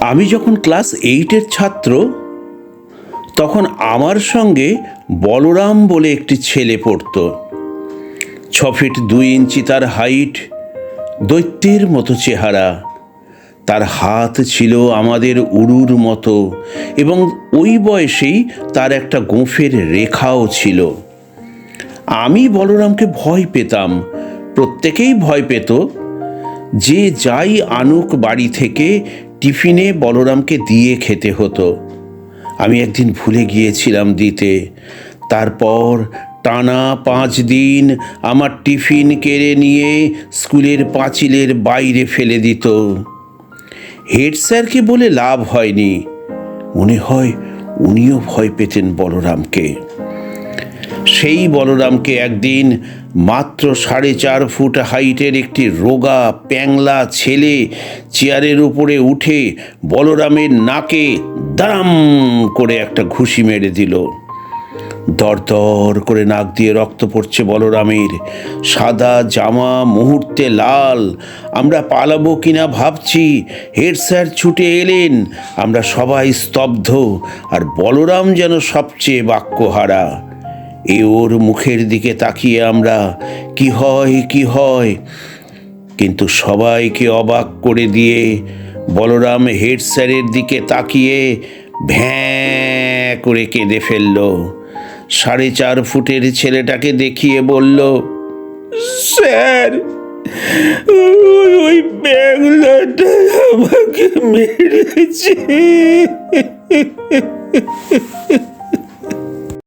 আমি যখন ক্লাস এইটের ছাত্র, তখন আমার সঙ্গে বলরাম বলে একটি ছেলে পড়তো। ছ ফিট দুই ইঞ্চি তার হাইট, দৈত্যের মতো চেহারা। তার হাত ছিল আমাদের উরুর মতো এবং ওই বয়সেই তার একটা গোঁফের রেখাও ছিল। আমি বলরামকে ভয় পেতাম, প্রত্যেকেই ভয় পেত যে যাই আনুক বাড়ি থেকে টিফিনে বলরামকে দিয়ে খেতে হতো। আমি একদিন ভুলে গিয়েছিলাম দিতে। তারপর টানা পাঁচ দিন আমার টিফিন কেড়ে নিয়ে স্কুলের পাঁচিলের বাইরে ফেলে দিত। হেড স্যারকে বলে লাভ হয়নি। মনে হয় উনিও ভয় পেতেন বলরামকে। সেই বলরামকে একদিন মাত্র সাড়ে চার ফুট হাইটের একটি রোগা প্যাংলা ছেলে চেয়ারের উপরে উঠে বলরামের নাকে দাম করে একটা ঘুষি মেরে দিল। দরদর করে নাক দিয়ে রক্ত পড়ছে বলরামের। সাদা জামা, মুহূর্তে লাল। আমরা পালাবো কিনা ভাবছি। হেড স্যার ছুটে এলেন। আমরা সবাই স্তব্ধ। আর বলরাম যেন সবচেয়ে বাক্যহারা। এ ওর মুখের দিকে তাকিয়ে আমরা, কি হয় কি হয়? কিন্তু সবাইকে অবাক করে দিয়ে বলরাম হেড স্যারের দিকে তাকিয়ে ভ্যাঁ করে কেঁদে ফেলল। সাড়ে চার ফুটের ছেলেটাকে দেখিয়ে বলল, স্যার, ওই আমাকে মেরেছে।